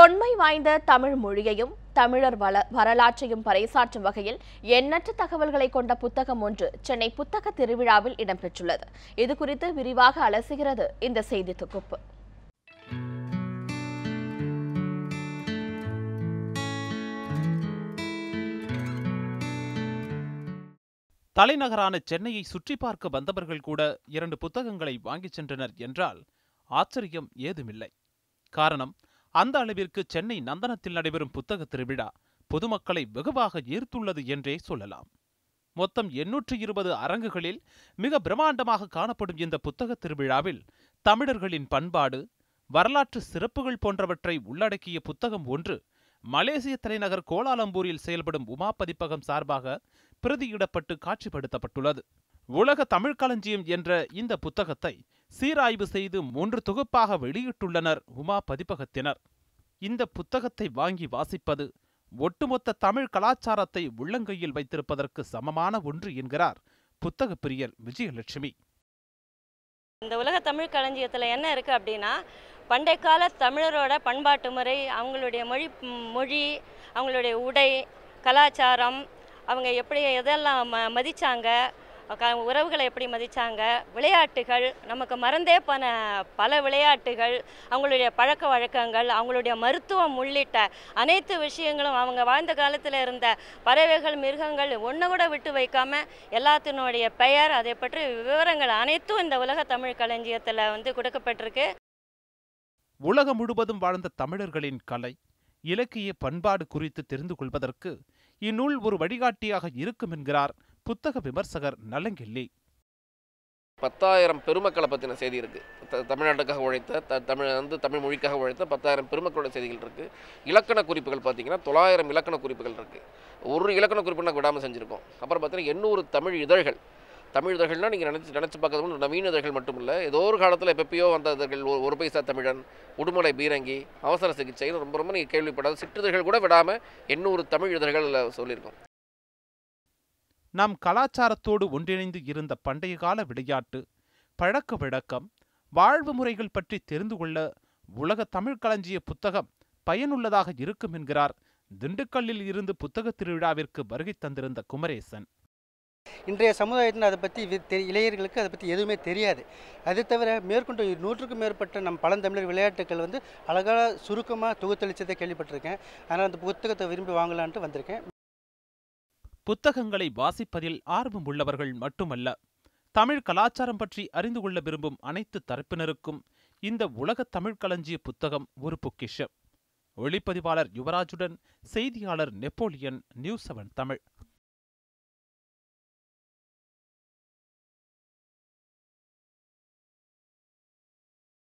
தொன்மை வாய்ந்த தமிழ் மொழியையும் தமிழர் வள வரலாற்றையும் பறைசாற்றும் வகையில் எண்ணற்ற தகவல்களை கொண்ட புத்தகம் ஒன்று சென்னை புத்தக திருவிழாவில் இடம்பெற்றுள்ளது. இது குறித்து விரிவாக அலசுகிறது இந்த செய்தி தொகுப்பு. தலைநகரான சென்னையை சுற்றி பார்க்க வந்தவர்கள் கூட இரண்டு புத்தகங்களை வாங்கிச் சென்றனர் என்றால் ஆச்சரியம் ஏதுமில்லை. காரணம் அந்த அளவிற்கு சென்னை நந்தனத்தில் நடைபெறும் புத்தக திருவிழா பொதுமக்களை வெகுவாக ஈர்த்துள்ளது என்றே சொல்லலாம். மொத்தம் எண்ணூற்று இருபது அரங்குகளில் மிக பிரம்மாண்டமாக காணப்படும் இந்த புத்தக திருவிழாவில் தமிழர்களின் பண்பாடு வரலாற்று சிறப்புகள் போன்றவற்றை உள்ளடக்கிய புத்தகம் ஒன்று மலேசிய தலைநகர் கோலாலம்பூரில் செயல்படும் உமா பதிப்பகம் சார்பாக பிரதியிடப்பட்டு காட்சிப்படுத்தப்பட்டுள்ளது. உலக தமிழ் களஞ்சியம் என்ற இந்த புத்தகத்தை சீராய்வு செய்து மூன்று தொகுப்பாக வெளியிட்டுள்ளனர் உமா பதிப்பகத்தினர். இந்த புத்தகத்தை வாங்கி வாசிப்பது ஒட்டுமொத்த தமிழ் கலாச்சாரத்தை உள்ளங்கையில் வைத்திருப்பதற்கு சமமான ஒன்று என்கிறார் புத்தக பிரியர் விஜயலட்சுமி. இந்த உலக தமிழ் களஞ்சியத்தில் என்ன இருக்குது அப்படின்னா பண்டைய கால தமிழரோட பண்பாட்டு முறை அவங்களுடைய மொழி மொழி அவங்களுடைய உடை கலாச்சாரம் அவங்க எப்படி எதெல்லாம் ம மதித்தாங்க உறவுகளை எப்படி மதித்தாங்க விளையாட்டுகள் நமக்கு மறந்தே போன பல விளையாட்டுகள் அவங்களுடைய பழக்க வழக்கங்கள் அவங்களுடைய மருத்துவம் உள்ளிட்ட அனைத்து விஷயங்களும் அவங்க வாழ்ந்த காலத்தில் இருந்த பறவைகள் மிருகங்கள் ஒன்று கூட விட்டு வைக்காமல் எல்லாத்தினுடைய பெயர் அதை பற்றி விவரங்கள் அனைத்தும் இந்த உலக தமிழ் களஞ்சியத்தில் வந்து கொடுக்கப்பட்டிருக்கு. உலகம் முழுவதும் வாழ்ந்த தமிழர்களின் கலை இலக்கிய பண்பாடு குறித்து தெரிந்து கொள்வதற்கு இந்நூல் ஒரு வழிகாட்டியாக இருக்கும் என்கிறார் புத்தக விமர்சகர் நலங்கிள்ளி பத்தாயிரம் பெருமக்களை பற்றின செய்தி இருக்குது தமிழ்நாட்டுக்காக உழைத்த த தமிழ் வந்து தமிழ் மொழிக்காக உழைத்த பத்தாயிரம் பெருமக்களோட செய்திகள் இருக்குது இலக்கண குறிப்புகள் பார்த்தீங்கன்னா தொள்ளாயிரம் இலக்கண குறிப்புகள் இருக்குது ஒரு இலக்கண குறிப்பு நாங்கள் விடாமல் செஞ்சுருக்கோம். அப்புறம் பார்த்தீங்கன்னா எண்ணூறு தமிழ் இதழ்கள். தமிழ் இதழ்கள்னால் நீங்கள் நினச்சி நினச்சி பார்க்கறது நவீன இதழ்கள் மட்டும் இல்லை ஏதோ ஒரு காலத்தில் எப்பப்பயோ வந்த இதழ்கள் ஒரு- ஒரு பைசா தமிழன் உடுமலை பீரங்கி அவசர சிகிச்சை ரொம்ப ரொம்ப நீங்கள் கேள்விப்படாத சிற்றிதழ்கள் கூட விடாமல் எண்ணூறு தமிழ் இதழ்கள் சொல்லியிருக்கோம். நம் கலாச்சாரத்தோடு ஒன்றிணைந்து இருந்த பண்டைய கால விளையாட்டு பழக்க வழக்கம் வாழ்வு முறைகள் பற்றி தெரிந்து கொள்ள உலக தமிழ் களஞ்சிய புத்தகம் பயனுள்ளதாக இருக்கும் என்கிறார் திண்டுக்கல்லில் இருந்து புத்தக திருவிழாவிற்கு வருகை தந்திருந்த குமரேசன். இன்றைய சமுதாயத்தில் அதை பற்றி இளைஞர்களுக்கு அதை பற்றி எதுவுமே தெரியாது. அது தவிர மேற்கொண்டு நூற்றுக்கும் மேற்பட்ட நம் பழந்தமிழர் விளையாட்டுகள் வந்து அழகாக சுருக்கமாக தொகுத்தளிச்சதை கேள்விப்பட்டிருக்கேன். அதனால் அந்த புத்தகத்தை விரும்பி வாங்கலான்ட்டு வந்திருக்கேன். புத்தகங்களை வாசிப்பதில் ஆர்வம் உள்ளவர்கள் மட்டுமல்ல தமிழ் கலாச்சாரம் பற்றி அறிந்து கொள்ள விரும்பும் அனைத்து தரப்பினருக்கும் இந்த உலக தமிழ் களஞ்சிய புத்தகம் ஒரு பொக்கிஷம். ஒளிப்பதிவாளர் யுவராஜுடன் செய்தியாளர் நெப்போலியன் நியூஸ் செவன் தமிழ்.